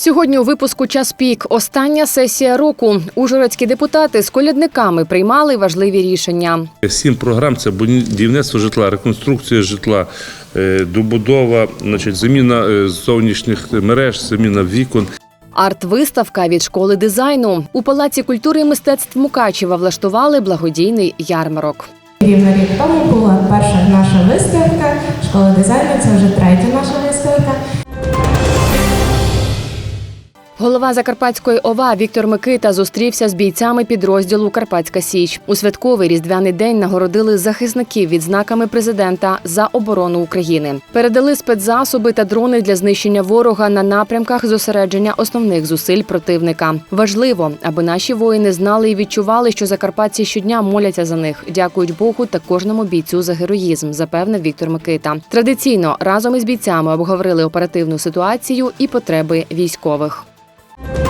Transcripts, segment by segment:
Сьогодні у випуску час пік. Остання сесія року. Ужгородські депутати з колядниками приймали важливі рішення. Сім програм це будівництво житла, реконструкція житла, е, добудова, значить, заміна е, зовнішніх мереж, заміна вікон. Арт-виставка від школи дизайну у палаці культури і мистецтв Мукачева влаштували благодійний ярмарок. Рівно рік тому була перша наша виставка школа дизайну. Це вже третя наша виставка. Голова Закарпатської ОВА Віктор Микита зустрівся з бійцями підрозділу Карпатська Січ. У святковий різдвяний день нагородили захисників відзнаками президента за оборону України. Передали спецзасоби та дрони для знищення ворога на напрямках зосередження основних зусиль противника. Важливо, аби наші воїни знали і відчували, що закарпатці щодня моляться за них. Дякують Богу та кожному бійцю за героїзм, запевнив Віктор Микита. Традиційно разом із бійцями обговорили оперативну ситуацію і потреби військових. you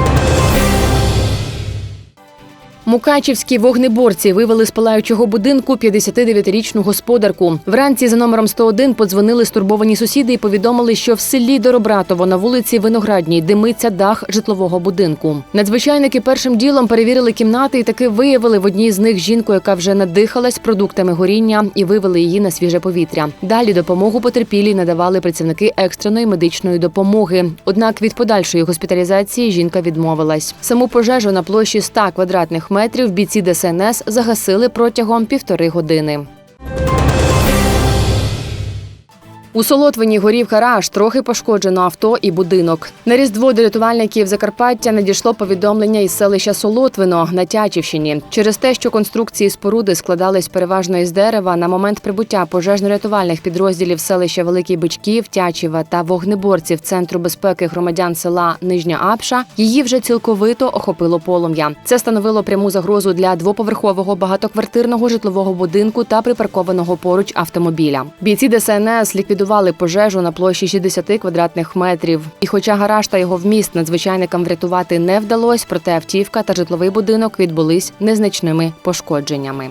Мукачівські вогнеборці вивели з палаючого будинку 59-річну господарку. Вранці за номером 101 подзвонили стурбовані сусіди і повідомили, що в селі Доробратово на вулиці Виноградній димиться дах житлового будинку. Надзвичайники першим ділом перевірили кімнати і таки виявили в одній з них жінку, яка вже надихалась продуктами горіння, і вивели її на свіже повітря. Далі допомогу потерпілій надавали працівники екстреної медичної допомоги. Однак від подальшої госпіталізації жінка відмовилась. Саму пожежу на площі 100 квадратних метрів бійці ДСНС загасили протягом півтори години. У Солотвині горів гараж, трохи пошкоджено авто і будинок. На різдво до рятувальників Закарпаття надійшло повідомлення із селища Солотвино на Тячівщині. Через те, що конструкції споруди складались переважно із дерева, на момент прибуття пожежно-рятувальних підрозділів селища Великий Бичків, Тячева та вогнеборців Центру безпеки громадян села Нижня Апша, її вже цілковито охопило полум'я. Це становило пряму загрозу для двоповерхового багатоквартирного житлового будинку та припаркованого поруч автомобіля. Бійці ДСНС ліквідували пожежу на площі 60 квадратних метрів. І хоча гараж та його вміст надзвичайникам врятувати не вдалось, проте автівка та житловий будинок відбулись незначними пошкодженнями.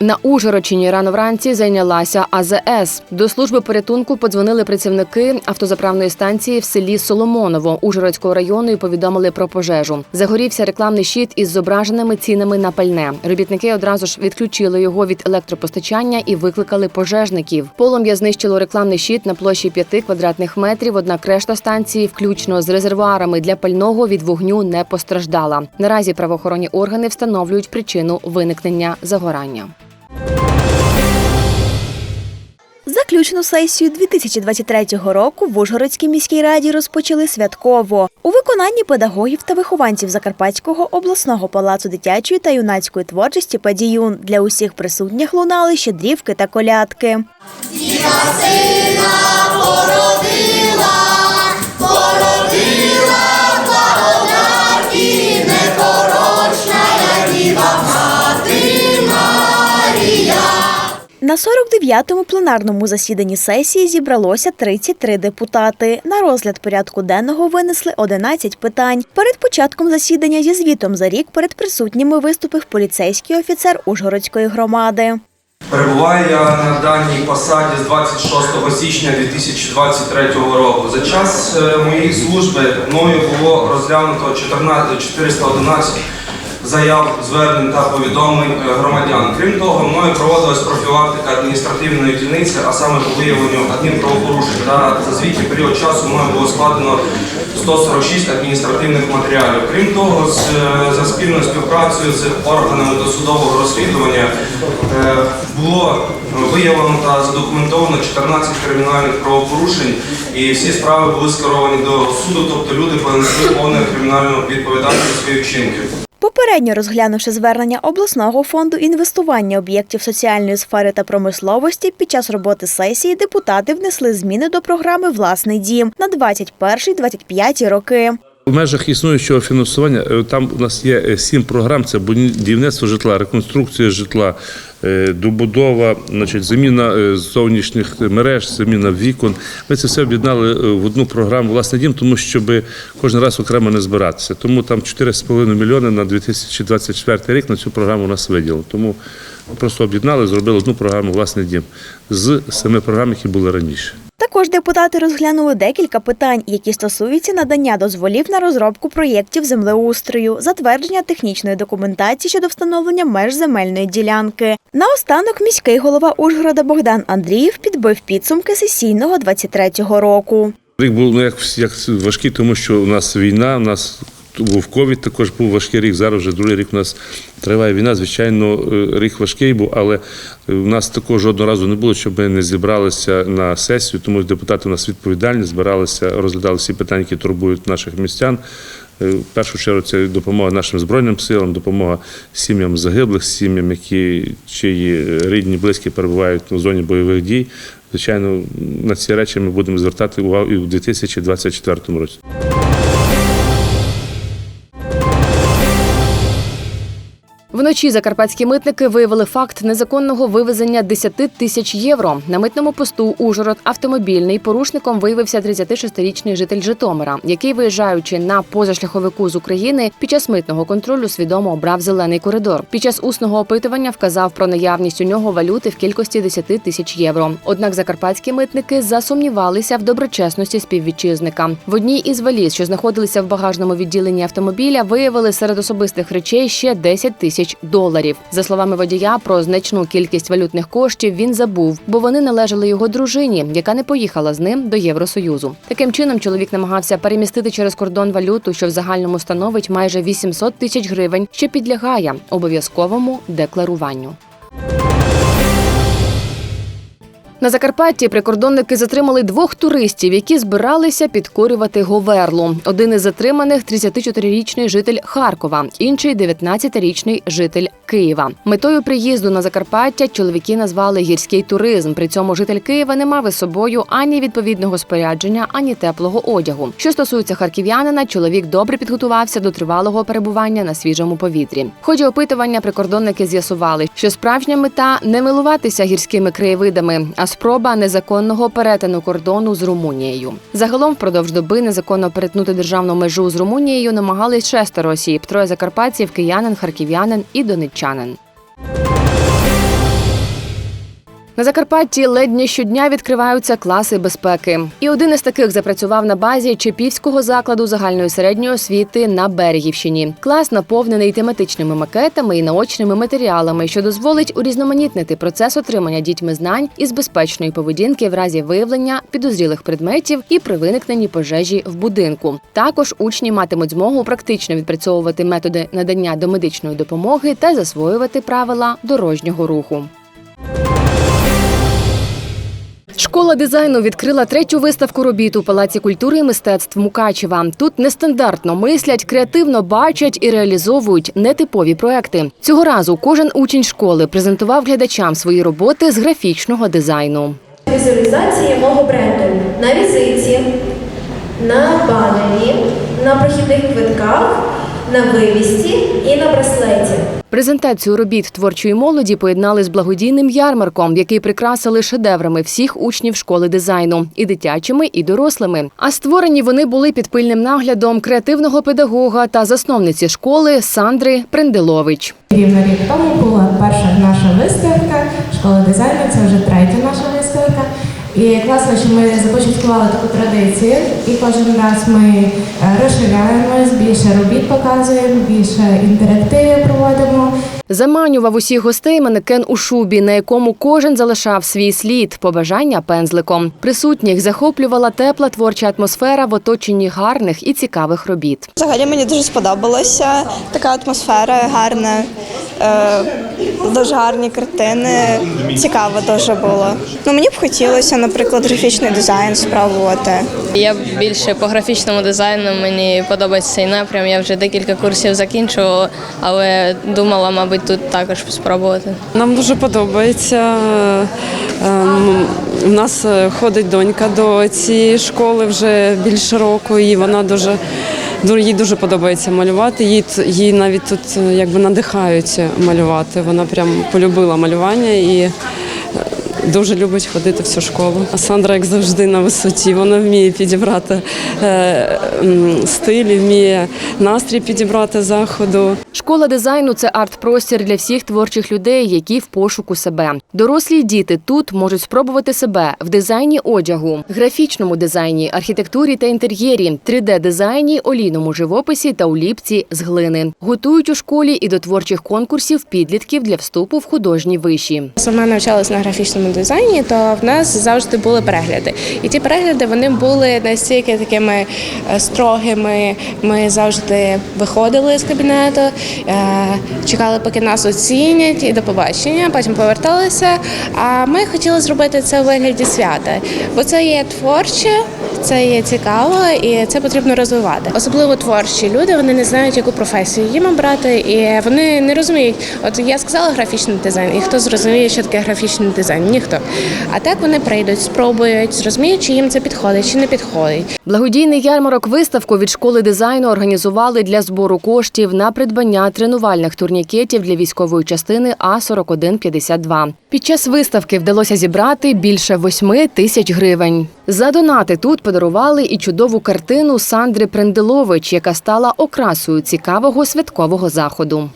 На Ужгородщині рано вранці зайнялася АЗС. До служби порятунку подзвонили працівники автозаправної станції в селі Соломоново Ужгородського району і повідомили про пожежу. Загорівся рекламний щит із зображеними цінами на пальне. Робітники одразу ж відключили його від електропостачання і викликали пожежників. Полум'я знищило рекламний щит на площі 5 квадратних метрів. Однак решта станції, включно з резервуарами для пального, від вогню не постраждала. Наразі правоохоронні органи встановлюють причину виникнення загорання. Заключну сесію 2023 року в Ужгородській міській раді розпочали святково у виконанні педагогів та вихованців Закарпатського обласного палацу дитячої та юнацької творчості «Падіюн». Для усіх присутніх лунали щедрівки та колядки. На 49-му пленарному засіданні сесії зібралося 33 депутати. На розгляд порядку денного винесли 11 питань. Перед початком засідання зі звітом за рік перед присутніми виступив поліцейський офіцер Ужгородської громади. Перебуваю я на даній посаді з 26 січня 2023 року. За час е, моєї служби мною було розглянуто 14 411 заяв, звернень та повідомлень е, громадян. Крім того, мною проводилась профілактика адміністративної дільниці, а саме по виявленню адмінправопорушень. Та за звітний період часу мною було складено 146 адміністративних матеріалів. Крім того, з, е, за спільною співпрацею з органами досудового розслідування е, було виявлено та задокументовано 14 кримінальних правопорушень, і всі справи були скеровані до суду, тобто люди понесли повну кримінальну відповідальність за свої вчинки. Попередньо розглянувши звернення обласного фонду інвестування об'єктів соціальної сфери та промисловості, під час роботи сесії депутати внесли зміни до програми Власний дім на 21-25 роки. В межах існуючого фінансування е, там у нас є е, сім програм: це будівництво житла, реконструкція житла, е, добудова, значить, заміна зовнішніх мереж, заміна вікон. Ми це все об'єднали в одну програму власне дім, тому щоб кожен раз окремо не збиратися. Тому там 4,5 мільйони на 2024 рік на цю програму у нас виділено. Тому просто об'єднали, зробили одну програму власне дім з семи програм, які були раніше. Також депутати розглянули декілька питань, які стосуються надання дозволів на розробку проєктів землеустрою, затвердження технічної документації щодо встановлення меж земельної ділянки. Наостанок міський голова Ужгорода Богдан Андріїв підбив підсумки сесійного 23-го року. Рік був ну, як, як важкий, тому що у нас війна, у нас був ковід, також був важкий рік. Зараз вже другий рік у нас триває війна. Звичайно, е, рік важкий був, але е, у нас такого жодного разу не було, щоб ми не зібралися на сесію, тому депутати у нас відповідальні, збиралися, розглядали всі питання, які турбують наших містян. Е, В першу чергу це допомога нашим збройним силам, допомога сім'ям загиблих, сім'ям, які чиї рідні, близькі перебувають у зоні бойових дій. Звичайно, на ці речі ми будемо звертати увагу і в 2024 році. Вночі закарпатські митники виявили факт незаконного вивезення 10 тисяч євро. На митному посту Ужгород автомобільний порушником виявився 36-річний житель Житомира, який, виїжджаючи на позашляховику з України, під час митного контролю свідомо обрав зелений коридор. Під час усного опитування вказав про наявність у нього валюти в кількості 10 тисяч євро. Однак закарпатські митники засумнівалися в доброчесності співвітчизника. В одній із валіз, що знаходилися в багажному відділенні автомобіля, виявили серед особистих речей ще 10 тисяч доларів. За словами водія, про значну кількість валютних коштів він забув, бо вони належали його дружині, яка не поїхала з ним до Євросоюзу. Таким чином, чоловік намагався перемістити через кордон валюту, що в загальному становить майже 800 тисяч гривень, що підлягає обов'язковому декларуванню. На Закарпатті прикордонники затримали двох туристів, які збиралися підкорювати Говерлу. Один із затриманих – 34-річний житель Харкова, інший – 19-річний житель Києва. Метою приїзду на Закарпаття чоловіки назвали гірський туризм. При цьому житель Києва не мав із собою ані відповідного спорядження, ані теплого одягу. Що стосується харків'янина, чоловік добре підготувався до тривалого перебування на свіжому повітрі. Ході опитування прикордонники з'ясували, що справжня мета не милуватися гірськими краєвидами, а спроба незаконного перетину кордону з Румунією. Загалом впродовж доби незаконно перетнути державну межу з Румунією намагались шестеро осіб: троє закарпатців, киянин, харків'янин і донеччанин. На Закарпатті ледь не щодня відкриваються класи безпеки. І один із таких запрацював на базі Чепівського закладу загальної середньої освіти на Берегівщині. Клас наповнений тематичними макетами і наочними матеріалами, що дозволить урізноманітнити процес отримання дітьми знань із безпечної поведінки в разі виявлення підозрілих предметів і при виникненні пожежі в будинку. Також учні матимуть змогу практично відпрацьовувати методи надання домедичної допомоги та засвоювати правила дорожнього руху. Школа дизайну відкрила третю виставку робіт у Палаці культури і мистецтв Мукачева. Тут нестандартно мислять, креативно бачать і реалізовують нетипові проекти. Цього разу кожен учень школи презентував глядачам свої роботи з графічного дизайну. Візуалізації мого бренду на візиті, на банері, на прохідних квитках, на вивісті і на браслеті. Презентацію робіт творчої молоді поєднали з благодійним ярмарком, який прикрасили шедеврами всіх учнів школи дизайну і дитячими, і дорослими. А створені вони були під пильним наглядом креативного педагога та засновниці школи Сандри Пренделович. Рівно рік тому була перша наша виставка школа дизайну, це вже третя наша виставка. І класно, що ми започаткували таку традицію, і кожен раз ми е, розширяємось, більше робіт показуємо, більше інтерактиви проводимо. Заманював усіх гостей манекен у шубі, на якому кожен залишав свій слід, побажання пензликом. Присутніх захоплювала тепла творча атмосфера в оточенні гарних і цікавих робіт. Взагалі мені дуже сподобалося. Така атмосфера гарна, е, дуже гарні картини. Цікаво дуже було. Ну мені б хотілося, наприклад, графічний дизайн спробувати. Я більше по графічному дизайну мені подобається цей напрям. Я вже декілька курсів закінчувала, але думала, мабуть, тут також спробувати. Нам дуже подобається. Ем, У нас е, ходить донька до цієї школи вже більше року, і вона дуже ду- їй дуже подобається малювати. Їй, їй навіть тут е, якби надихають малювати. Вона прям полюбила малювання і дуже любить ходити в цю школу. А Сандра, як завжди, на висоті. Вона вміє підібрати е, стиль, вміє настрій підібрати заходу. Школа дизайну це арт-простір для всіх творчих людей, які в пошуку себе. Дорослі діти тут можуть спробувати себе в дизайні одягу, графічному дизайні, архітектурі та інтер'єрі, 3D-дизайні, олійному живописі та уліпці з глини. Готують у школі і до творчих конкурсів підлітків для вступу в художні виші. Сама навчалась на графічному дизайні, то в нас завжди були перегляди. І ті перегляди вони були настільки такими е, строгими. Ми завжди виходили з кабінету, е, чекали, поки нас оцінять, і до побачення. Потім поверталися. А ми хотіли зробити це у вигляді свята, бо це є творче, це є цікаво і це потрібно розвивати. Особливо творчі люди вони не знають, яку професію їм обрати, і вони не розуміють. От я сказала графічний дизайн, і хто зрозуміє, що таке графічний дизайн? Ніхто. А так вони прийдуть, спробують, зрозуміють, чи їм це підходить, чи не підходить. Благодійний ярмарок виставку від школи дизайну організували для збору коштів на придбання тренувальних турнікетів для військової частини А 4152 Під час виставки вдалося зібрати більше 8 тисяч гривень. За донати тут подарували і чудову картину Сандри Пренделович, яка стала окрасою цікавого святкового заходу.